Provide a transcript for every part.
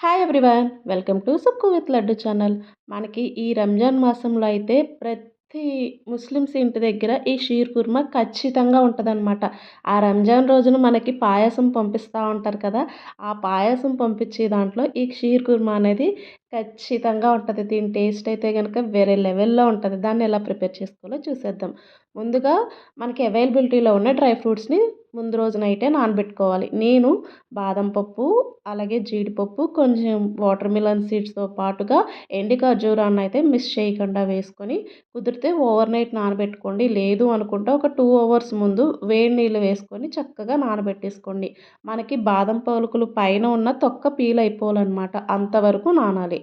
Hi everyone welcome to Sukku with Laddu channel మనకి ఈ రంజాన్ మాసంలో అయితే ప్రతి ముస్లిమ్స్ ఇంటి దగ్గర ఈ షీర్ కుర్మా ఖచ్చితంగా ఉంటుందన్నమాట. ఆ రంజాన్ రోజున మనకి పాయసం పంపిస్తూ ఉంటారు కదా ఆ పాయసం పంపించే దాంట్లో ఈ షీర్ కుర్మా అనేది ఖచ్చితంగా ఉంటుంది. దీని టేస్ట్ అయితే కనుక వేరే లెవెల్లో ఉంటుంది. దాన్ని ఎలా ప్రిపేర్ చేసుకోవాలో చూసేద్దాం. ముందుగా మనకి అవైలబిలిటీలో ఉన్న డ్రై ఫ్రూట్స్ని ముందు రోజు నైటే నానబెట్టుకోవాలి. నేను బాదం పప్పు అలాగే జీడిపప్పు కొంచెం వాటర్ మిలన్ సీడ్స్తో పాటుగా ఎండి ఖర్జూరాన్ని అయితే మిస్ చేయకుండా వేసుకొని కుదిరితే ఓవర్ నైట్ నానబెట్టుకోండి. లేదు అనుకుంటే ఒక టూ అవర్స్ ముందు వేడి నీళ్ళు వేసుకొని చక్కగా నానబెట్టేసుకోండి. మనకి బాదం పలుకులు పైన ఉన్న తొక్క పీల్ అయిపోవాలన్నమాట. అంతవరకు నానాలి.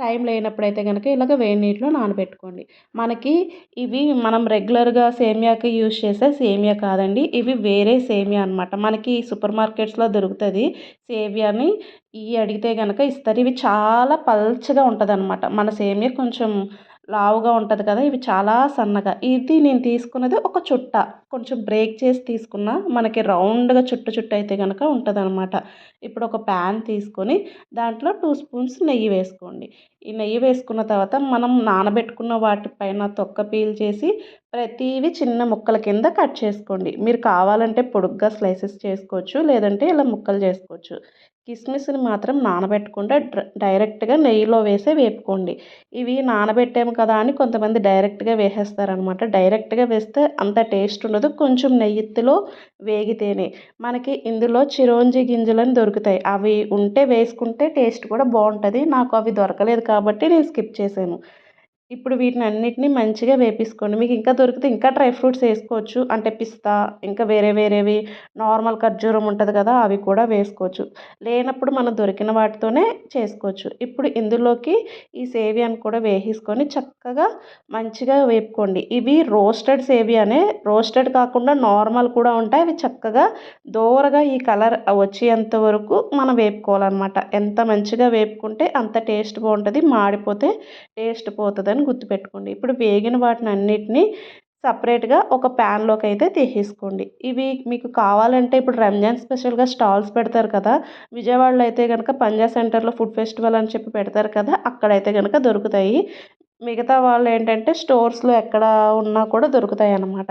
టైం లేనప్పుడైతే కనుక ఇలాగ వేడి నీటిలో నానబెట్టుకోండి. మనకి ఇవి మనం రెగ్యులర్గా సేమియాకి యూజ్ చేసే సేమియా కాదండి. ఇవి వేరే సేమియా అనమాట మనకి సూపర్ మార్కెట్స్లో దొరుకుతుంది. సేమియాని ఇవి అడిగితే కనుక ఇస్తారు. ఇవి చాలా పల్చగా ఉంటుంది అనమాట మన సేమియా కొంచెం లావుగా ఉంటుంది కదా ఇవి చాలా సన్నగా. ఇది నేను తీసుకున్నది ఒక చుట్ట. కొంచెం బ్రేక్ చేసి తీసుకున్న మనకి రౌండ్గా చుట్టు చుట్టు అయితే కనుక ఉంటుంది ఇప్పుడు ఒక ప్యాన్ తీసుకొని దాంట్లో టూ స్పూన్స్ నెయ్యి వేసుకోండి. ఈ నెయ్యి వేసుకున్న తర్వాత మనం నానబెట్టుకున్న వాటిపైన తొక్క పీల్ చేసి ప్రతివి చిన్న ముక్కల కింద కట్ చేసుకోండి. మీరు కావాలంటే పొడుగ్గా స్లైసెస్ చేసుకోవచ్చు లేదంటే ఇలా ముక్కలు చేసుకోవచ్చు. కిస్మిస్ని మాత్రం నానబెట్టకుండా డైరెక్ట్గా నెయ్యిలో వేసే వేపుకోండి. ఇవి నానబెట్టాము కదా అని కొంతమంది డైరెక్ట్గా వేసేస్తారనమాట. డైరెక్ట్గా వేస్తే అంత టేస్ట్ ఉండదు. కొంచెం నెయ్యిత్తులో వేగితేనే మనకి ఇందులో చిరోంజి గింజలని దొరుకుతాయి. అవి ఉంటే వేసుకుంటే టేస్ట్ కూడా బాగుంటుంది. నాకు అవి దొరకలేదు కాబట్టి నేను స్కిప్ చేశాను. ఇప్పుడు వీటిని అన్నిటిని మంచిగా వేపించుకోండి మీకు ఇంకా దొరికితే ఇంకా డ్రై ఫ్రూట్స్ వేసుకోవచ్చు. అంటే పిస్తా ఇంకా వేరే వేరేవి నార్మల్ ఖర్జూరం ఉంటుంది కదా అవి కూడా వేసుకోవచ్చు. లేనప్పుడు మనం దొరికిన వాటితోనే చేసుకోవచ్చు. ఇప్పుడు ఇందులోకి ఈ సేవియాని కూడా వేసేసుకొని చక్కగా మంచిగా వేపుకోండి. ఇవి రోస్టెడ్ సేవియానే. రోస్టెడ్ కాకుండా నార్మల్ కూడా ఉంటాయి. అవి చక్కగా దోరగా ఈ కలర్ వచ్చేంత వరకు మనం వేపుకోవాలన్నమాట. ఎంత మంచిగా వేపుకుంటే అంత టేస్ట్ బాగుంటుంది. మాడిపోతే టేస్ట్ పోతుందని గుర్తుపెట్టుకోండి. ఇప్పుడు వేగిన వాటిని అన్నిటినీ సపరేట్గా ఒక ప్యాన్లోకి అయితే తీసేసుకోండి. ఇవి మీకు కావాలంటే ఇప్పుడు రంజాన్ స్పెషల్గా స్టాల్స్ పెడతారు కదా విజయవాడలో అయితే కనుక పంజా సెంటర్లో ఫుడ్ ఫెస్టివల్ అని చెప్పి పెడతారు కదా అక్కడైతే కనుక దొరుకుతాయి. మిగతా వాళ్ళు ఏంటంటే స్టోర్స్లో ఎక్కడ ఉన్నా కూడా దొరుకుతాయి అన్నమాట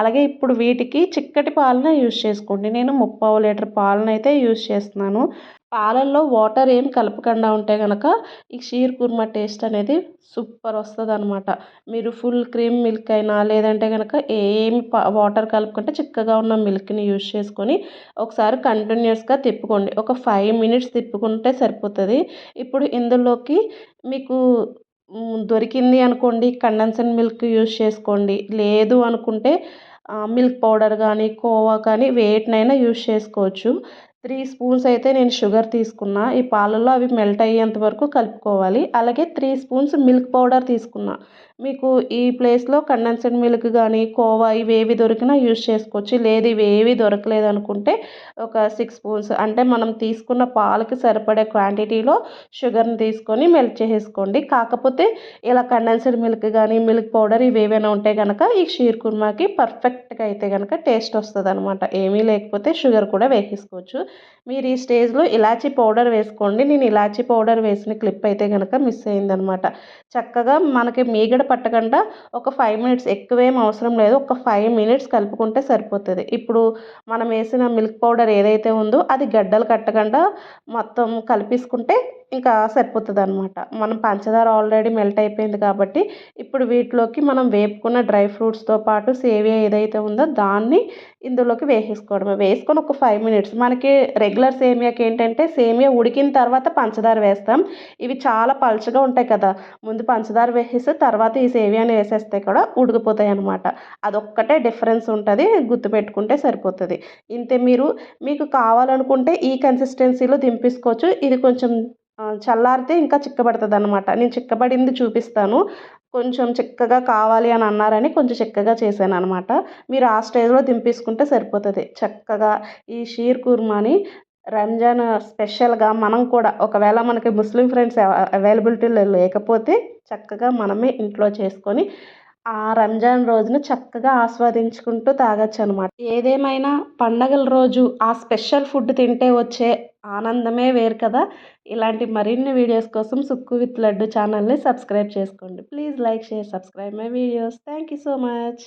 అలాగే ఇప్పుడు వీటికి చిక్కటి పాలన యూజ్ చేసుకోండి. నేను ముప్పావు లీటర్ పాలన అయితే యూజ్ చేస్తున్నాను. పాలల్లో వాటర్ ఏం కలపకుండా ఉంటే కనుక ఈ షీర్ కుర్మా టేస్ట్ అనేది సూపర్ వస్తుంది అనమాట మీరు ఫుల్ క్రీమ్ మిల్క్ అయినా లేదంటే కనుక ఏమి వాటర్ కలుపుకుంటే చిక్కగా ఉన్న మిల్క్ని యూజ్ చేసుకొని ఒకసారి కంటిన్యూస్గా తిప్పుకోండి. ఒక ఫైవ్ మినిట్స్ తిప్పుకుంటే సరిపోతుంది. ఇప్పుడు ఇందులోకి మీకు దొరికింది అనుకోండి కండెన్స్డ్ మిల్క్ యూజ్ చేసుకోండి. లేదు అనుకుంటే మిల్క్ పౌడర్ కానీ కోవా కానీ వేటినైనా యూజ్ చేసుకోవచ్చు. త్రీ స్పూన్స్ అయితే నేను షుగర్ తీసుకున్నా. ఈ పాలల్లో అవి మెల్ట్ అయ్యేంత వరకు కలుపుకోవాలి. అలాగే త్రీ స్పూన్స్ మిల్క్ పౌడర్ తీసుకున్నా. మీకు ఈ ప్లేస్లో కండెన్స్డ్ మిల్క్ కానీ కోవా ఇవేవి దొరికినా యూజ్ చేసుకోవచ్చు. లేదు ఇవేవి దొరకలేదు అనుకుంటే ఒక సిక్స్ స్పూన్స్. అంటే మనం తీసుకున్న పాలకి సరిపడే క్వాంటిటీలో షుగర్ని తీసుకొని మెల్ట్ చేసేసుకోండి. కాకపోతే ఇలా కండెన్స్డ్ మిల్క్ కానీ మిల్క్ పౌడర్ ఇవేవైనా ఉంటే కనుక ఈ షీర్ కుర్మాకి పర్ఫెక్ట్గా అయితే కనుక టేస్ట్ వస్తుంది అనమాట ఏమీ లేకపోతే షుగర్ కూడా వేసేసుకోవచ్చు. మీరు ఈ స్టేజ్లో ఇలాచీ పౌడర్ వేసుకోండి. నేను ఇలాచీ పౌడర్ వేసిన క్లిప్ అయితే కనుక మిస్ అయిందనమాట. చక్కగా మనకి మీగడ పట్టకుండా ఒక ఫైవ్ మినిట్స్ ఎక్కువేం అవసరం లేదు. ఒక ఫైవ్ మినిట్స్ కలుపుకుంటే సరిపోతుంది. ఇప్పుడు మనం వేసిన మిల్క్ పౌడర్ ఏదైతే ఉందో అది గడ్డలు కట్టకుండా మొత్తం కలిపేసుకుంటే ఇంకా సరిపోతుంది అనమాట మనం పంచదార ఆల్రెడీ మెల్ట్ అయిపోయింది కాబట్టి ఇప్పుడు వీటిలోకి మనం వేపుకున్న డ్రై ఫ్రూట్స్తో పాటు సేవియా ఏదైతే ఉందో దాన్ని ఇందులోకి వేసేసుకోవడమే. వేసుకొని ఒక ఫైవ్ మినిట్స్. మనకి రెగ్యులర్ సేమియాకి ఏంటంటే సేమియా ఉడికిన తర్వాత పంచదార వేస్తాం. ఇవి చాలా పలుచగా ఉంటాయి కదా. ముందు పంచదార వేసేస్తే తర్వాత ఈ సేమియాని వేసేస్తే కూడా ఉడికిపోతాయి అనమాట అదొక్కటే డిఫరెన్స్ ఉంటుంది. గుర్తుపెట్టుకుంటే సరిపోతుంది. ఇంతే మీరు మీకు కావాలనుకుంటే ఈ కన్సిస్టెన్సీలో దింపేసుకోవచ్చు. ఇది కొంచెం చల్లారితే ఇంకా చిక్కబడుతుంది అనమాట నేను చిక్కబడింది చూపిస్తాను. కొంచెం చిక్కగా కావాలి అని అన్నారని కొంచెం చిక్కగా చేశాను అనమాట మీరు ఆ స్టేజ్లో దింపేసుకుంటే సరిపోతుంది. చక్కగా ఈ షీర్ కుర్మాని రంజాన్ స్పెషల్గా మనం కూడా ఒకవేళ మనకి ముస్లిం ఫ్రెండ్స్ అవైలబిలిటీలో లేకపోతే చక్కగా మనమే ఇంట్లో చేసుకొని ఆ రంజాన్ రోజును చక్కగా ఆస్వాదించుకుంటూ తాగొచ్చు అనమాట ఏదేమైనా పండగల రోజు ఆ స్పెషల్ ఫుడ్ తింటే వచ్చే ఆనందమే వేరు కదా. ఇలాంటి మరిన్ని వీడియోస్ కోసం సుక్కు విత్ లడ్డు ఛానల్ని సబ్స్క్రైబ్ చేసుకోండి. Please like share subscribe my videos. Thank you so much.